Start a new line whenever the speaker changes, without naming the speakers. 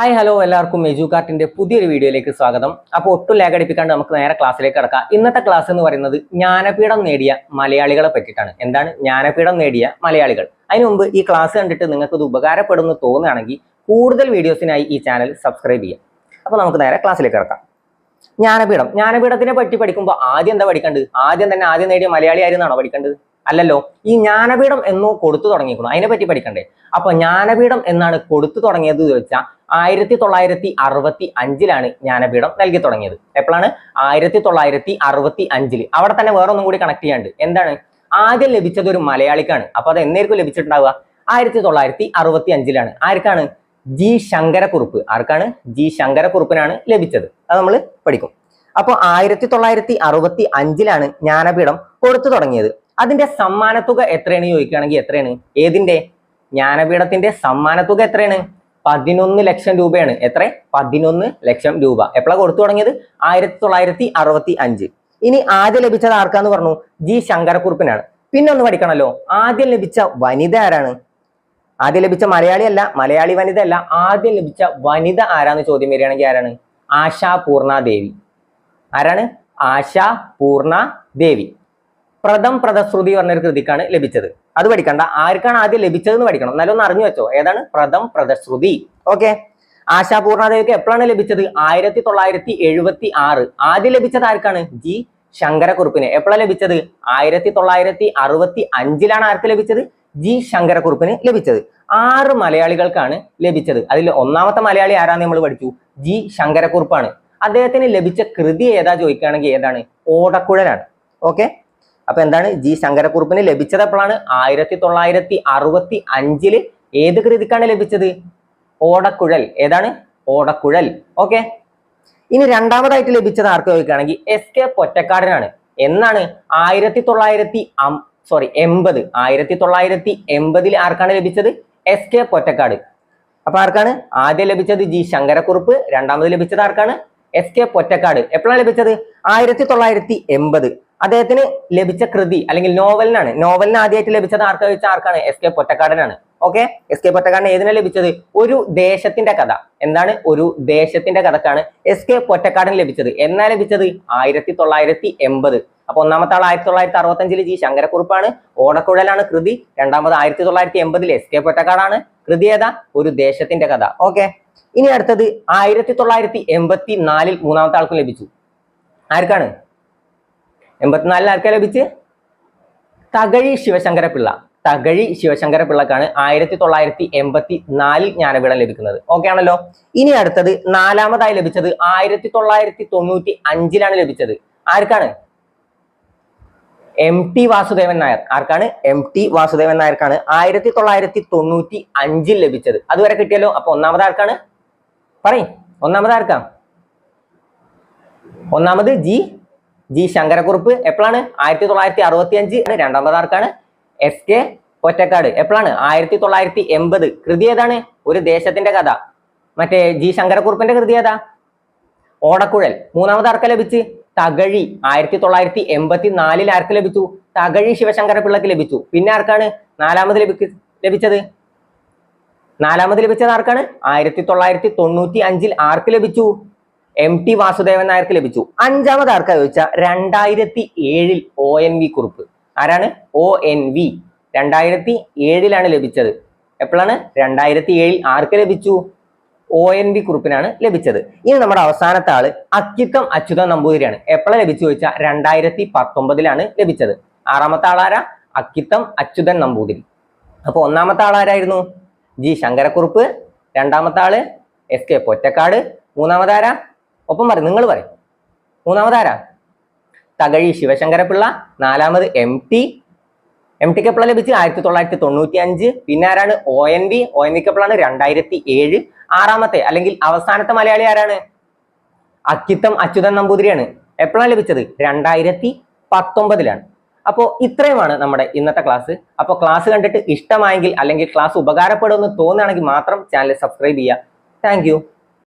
Hi hello എല്ലാവർക്കും എജു കാർട്ടിന്റെ പുതിയൊരു വീഡിയോയിലേക്ക് സ്വാഗതം. അപ്പോൾ ഒട്ടും ലേഖടിപ്പിക്കാണ്ട് നമുക്ക് നേരെ ക്ലാസ്സിലേക്ക് കിടക്കാം. ഇന്നത്തെ ക്ലാസ് എന്ന് പറയുന്നത് ജ്ഞാനപീഠം നേടിയ മലയാളികളെ പറ്റിയിട്ടാണ്. എന്താണ്? ജ്ഞാനപീഠം നേടിയ മലയാളികൾ. അതിനു മുമ്പ് ഈ ക്ലാസ് കണ്ടിട്ട് നിങ്ങൾക്ക് ഇത് ഉപകാരപ്പെടുന്നു തോന്നുകയാണെങ്കിൽ കൂടുതൽ വീഡിയോസിനായി ഈ ചാനൽ സബ്സ്ക്രൈബ് ചെയ്യാം അപ്പോൾ നമുക്ക് നേരെ ക്ലാസ്സിലേക്ക് കിടക്കാം. ജ്ഞാനപീഠം. ജ്ഞാനപീഠത്തിനെ പറ്റി പഠിക്കുമ്പോൾ ആദ്യം എന്താ പഠിക്കേണ്ടത്? ആദ്യം തന്നെ ആദ്യം നേടിയ മലയാളി ആയിരുന്നാണോ പഠിക്കേണ്ടത്? അല്ലല്ലോ. ഈ ജ്ഞാനപീഠം എന്നോ കൊടുത്തു തുടങ്ങിയിരിക്കണം അതിനെ പറ്റി പഠിക്കണ്ടേ? അപ്പൊ ജ്ഞാനപീഠം എന്നാണ് കൊടുത്തു തുടങ്ങിയത് ചോദിച്ചാൽ ആയിരത്തി തൊള്ളായിരത്തി അറുപത്തി അഞ്ചിലാണ് ജ്ഞാനപീഠം നൽകി തുടങ്ങിയത്. എപ്പോഴാണ്? ആയിരത്തി തൊള്ളായിരത്തി അറുപത്തി അഞ്ചിൽ അവിടെ തന്നെ വേറൊന്നും കൂടി കണക്ട് ചെയ്യാണ്ട്. എന്താണ്? ആദ്യം ലഭിച്ചത് ഒരു മലയാളിക്കാണ്. അപ്പൊ അത് എന്നേക്കും ലഭിച്ചിട്ടുണ്ടാവുക? ആയിരത്തി തൊള്ളായിരത്തി അറുപത്തി അഞ്ചിലാണ് ആർക്കാണ്? ജി ശങ്കരക്കുറുപ്പ്. ആർക്കാണ്? ജി ശങ്കരക്കുറുപ്പിനാണ് ലഭിച്ചത്. അത് നമ്മൾ പഠിക്കും. അപ്പോൾ ആയിരത്തി തൊള്ളായിരത്തി അറുപത്തി അഞ്ചിലാണ് ജ്ഞാനപീഠം കൊടുത്തു തുടങ്ങിയത്. അതിന്റെ സമ്മാനത്തുക എത്രയാണ് ചോദിക്കുകയാണെങ്കിൽ എത്രയാണ്? ഏതിന്റെ? ജ്ഞാനപീഠത്തിന്റെ സമ്മാനത്തുക എത്രയാണ്? പതിനൊന്ന് ലക്ഷം രൂപയാണ്. എത്ര? പതിനൊന്ന് ലക്ഷം രൂപ. എപ്പോഴാണ് കൊടുത്തു തുടങ്ങിയത്? ആയിരത്തി തൊള്ളായിരത്തി അറുപത്തി അഞ്ച് ഇനി ആദ്യം ലഭിച്ചത് ആർക്കാന്ന് പറഞ്ഞു? ജി ശങ്കരക്കുറുപ്പിനാണ്. പിന്നെ ഒന്ന് പഠിക്കണല്ലോ. ആദ്യം ലഭിച്ച വനിത ആരാണ്? ആദ്യം ലഭിച്ച മലയാളി അല്ല മലയാളി വനിത അല്ല. ആദ്യം ലഭിച്ച വനിത ആരാന്ന് ചോദ്യം വരികയാണെങ്കിൽ ആരാണ്? ആശാ പൂർണ ദേവി ആരാണ്? ആശാ പൂർണ ദേവി പ്രഥം പ്രദശ്രുതി പറഞ്ഞൊരു കൃതിക്കാണ് ലഭിച്ചത്. അത് പഠിക്കണ്ട. ആർക്കാണ് ആദ്യം ലഭിച്ചതെന്ന് പഠിക്കണം. എന്നാലും ഒന്ന് അറിഞ്ഞു വെച്ചോ. ഏതാണ്? പ്രഥം പ്രദശ്രുതി ഓക്കെ? ആശാപൂർണദേവിക്ക് എപ്പോഴാണ് ലഭിച്ചത്? ആയിരത്തി തൊള്ളായിരത്തി എഴുപത്തി ആറ് ആദ്യം ലഭിച്ചത് ആർക്കാണ്? ജി. ശങ്കരക്കുറുപ്പിന്. എപ്പോഴാണ് ലഭിച്ചത്? ആയിരത്തി തൊള്ളായിരത്തി അറുപത്തി അഞ്ചിലാണ് ആർക്ക് ലഭിച്ചത്? ജി. ശങ്കരക്കുറുപ്പിന് ലഭിച്ചത്. ആറ് മലയാളികൾക്കാണ് ലഭിച്ചത്. അതിൽ ഒന്നാമത്തെ മലയാളി ആരാന്ന് നമ്മൾ പഠിച്ചു? ജി. ശങ്കരക്കുറുപ്പാണ്. അദ്ദേഹത്തിന് ലഭിച്ച കൃതി ഏതാ ചോദിക്കുകയാണെങ്കിൽ ഏതാണ്? ഓടക്കുഴലാണ്. ഓക്കെ? അപ്പൊ എന്താണ്? ജി ശങ്കരക്കുറുപ്പിന് ലഭിച്ചത് എപ്പോഴാണ്? ആയിരത്തി തൊള്ളായിരത്തി അറുപത്തി അഞ്ചിൽ ഏത് കൃതിക്കാണ് ലഭിച്ചത്? ഓടക്കുഴൽ. ഏതാണ്? ഓടക്കുഴൽ. ഓക്കെ. ഇനി രണ്ടാമതായിട്ട് ലഭിച്ചത് ആർക്ക് ചോദിക്കുകയാണെങ്കിൽ എസ് കെ പൊറ്റക്കാടനാണ്. എന്നാണ്? ആയിരത്തി തൊള്ളായിരത്തി സോറി എൺപത്. ആയിരത്തി തൊള്ളായിരത്തി എൺപതിൽ ആർക്കാണ് ലഭിച്ചത്? എസ് കെ പൊറ്റക്കാട്. അപ്പൊ ആർക്കാണ്? ആദ്യം ലഭിച്ചത് ജി ശങ്കരക്കുറുപ്പ്. രണ്ടാമത് ലഭിച്ചത് ആർക്കാണ്? എസ് കെ പൊറ്റക്കാട്. എപ്പോഴാണ് ലഭിച്ചത്? ആയിരത്തി തൊള്ളായിരത്തി എൺപത് അദ്ദേഹത്തിന് ലഭിച്ച കൃതി അല്ലെങ്കിൽ നോവലിനാണ്. നോവലിന് ആദ്യമായിട്ട് ലഭിച്ചത് ആർക്കാ വെച്ചാൽ ആർക്കാണ്? എസ് കെ പൊറ്റക്കാടനാണ്. ഓക്കെ? എസ് കെ പൊറ്റക്കാടൻ ഏതിനാണ് ലഭിച്ചത്? ഒരു ദേശത്തിന്റെ കഥ. എന്താണ്? ഒരു ദേശത്തിന്റെ കഥക്കാണ് എസ് കെ പൊറ്റക്കാടൻ ലഭിച്ചത്. എന്നാ ലഭിച്ചത്? ആയിരത്തി തൊള്ളായിരത്തി എൺപത് അപ്പൊ ഒന്നാമത്തെ ആൾ ആയിരത്തി തൊള്ളായിരത്തി അറുപത്തി അഞ്ചിൽ ജി ശങ്കരക്കുറുപ്പാണ്. ഓടക്കുഴലാണ് കൃതി. രണ്ടാമത് ആയിരത്തി തൊള്ളായിരത്തി എൺപതിൽ എസ് കെ പൊറ്റക്കാടാണ്. കൃതി ഏതാ? ഒരു ദേശത്തിന്റെ കഥ. ഓക്കെ? ഇനി അടുത്തത് ആയിരത്തി തൊള്ളായിരത്തി എൺപത്തി നാലിൽ മൂന്നാമത്തെ ആൾക്കും ലഭിച്ചു. ആർക്കാണ്? എൺപത്തിനാലിൽ ആർക്കാ ലഭിച്ച്? തകഴി ശിവശങ്കര പിള്ള തകഴി ശിവശങ്കര പിള്ളക്കാണ് ആയിരത്തി തൊള്ളായിരത്തി എൺപത്തി നാലിൽ ജ്ഞാനപീഠം ലഭിക്കുന്നത്. ഓക്കെ ആണല്ലോ? ഇനി അടുത്തത് നാലാമതായി ലഭിച്ചത് ആയിരത്തി തൊള്ളായിരത്തി തൊണ്ണൂറ്റി അഞ്ചിലാണ് ലഭിച്ചത്. ആർക്കാണ്? എം ടി വാസുദേവൻ നായർ. ആർക്കാണ്? എം ടി വാസുദേവൻ നായർക്കാണ് ആയിരത്തി തൊള്ളായിരത്തി തൊണ്ണൂറ്റി അഞ്ചിൽ ലഭിച്ചത്. അതുവരെ കിട്ടിയല്ലോ? അപ്പൊ ഒന്നാമത് ആർക്കാണ്? പറയും. ഒന്നാമത് ആർക്കാ? ഒന്നാമത് ജി ജി ശങ്കരക്കുറുപ്പ് എപ്പോഴാണ് ആയിരത്തി തൊള്ളായിരത്തി അറുപത്തി അഞ്ച് രണ്ടാമത് ആർക്കാണ് എസ് കെ ഒറ്റക്കാട്. എപ്പോഴാണ് ആയിരത്തി തൊള്ളായിരത്തി എൺപത് കൃതി ഏതാണ്? ഒരു ദേശത്തിന്റെ കഥ. മറ്റേ ജി ശങ്കരക്കുറുപ്പിന്റെ കൃതി ഏതാ? ഓടക്കുഴൽ. മൂന്നാമത് ആർക്ക ലഭിച്ച്? തകഴി. ആയിരത്തി തൊള്ളായിരത്തി എൺപത്തി നാലിൽ ആർക്ക് ലഭിച്ചു? തകഴി ശിവശങ്കര പിള്ളക്ക് ലഭിച്ചു. പിന്നെ ആർക്കാണ്? നാലാമത് ലഭിക്ക ലഭിച്ചത്? നാലാമത് ലഭിച്ചത് ആർക്കാണ്? ആയിരത്തി തൊള്ളായിരത്തി തൊണ്ണൂറ്റി അഞ്ചിൽ ആർക്ക് ലഭിച്ചു? എം ടി വാസുദേവൻ നായർക്ക് ലഭിച്ചു. അഞ്ചാമത് ആർക്കാ ചോദിച്ചാൽ രണ്ടായിരത്തി ഏഴിൽ ഒ എൻ വി കുറിപ്പ്. ആരാണ്? ഒ എൻ വി രണ്ടായിരത്തി ഏഴിലാണ് ലഭിച്ചത്. എപ്പോഴാണ്? രണ്ടായിരത്തി ഏഴിൽ ആർക്ക് ലഭിച്ചു? ഒ എൻ വി കുറിപ്പിനാണ് ലഭിച്ചത്. ഇനി നമ്മുടെ അവസാനത്തെ ആൾ അക്കിത്തം അച്യുതൻ നമ്പൂതിരിയാണ്. എപ്പോഴാണ് ലഭിച്ചു ചോദിച്ചാൽ രണ്ടായിരത്തി പത്തൊമ്പതിലാണ് ലഭിച്ചത്. ആറാമത്തെ ആളാരാ? അക്കിത്തം അച്യുതൻ നമ്പൂതിരി. അപ്പൊ ഒന്നാമത്തെ ആളാരായിരുന്നു ജി ശങ്കരക്കുറുപ്പ്. രണ്ടാമത്തെ ആൾ എസ് കെ പൊറ്റക്കാട്. മൂന്നാമതാരാ? ഒപ്പം പറയും നിങ്ങൾ പറയും. മൂന്നാമത് ആരാ തകഴി ശിവശങ്കരപിള്ള നാലാമത് എം ടി എം ടിക്ക് എപ്പോഴാണ് ലഭിച്ചത് ആയിരത്തി തൊള്ളായിരത്തി തൊണ്ണൂറ്റി അഞ്ച് പിന്നെ ആരാണ്? O N V O N വിക്ക് എപ്പോഴാണ് രണ്ടായിരത്തി ഏഴ് ആറാമത്തെ അല്ലെങ്കിൽ അവസാനത്തെ മലയാളി ആരാണ്? അക്കിത്തം അച്യുതൻ നമ്പൂതിരിയാണ്. എപ്പോഴാണ് ലഭിച്ചത്? രണ്ടായിരത്തി പത്തൊമ്പതിലാണ് അപ്പോൾ ഇത്രയുമാണ് നമ്മുടെ ഇന്നത്തെ ക്ലാസ്. അപ്പോൾ ക്ലാസ് കണ്ടിട്ട് ഇഷ്ടമായെങ്കിൽ അല്ലെങ്കിൽ ക്ലാസ് ഉപകാരപ്പെടുമെന്ന് തോന്നുകയാണെങ്കിൽ മാത്രം ചാനൽ സബ്സ്ക്രൈബ് ചെയ്യുക. താങ്ക്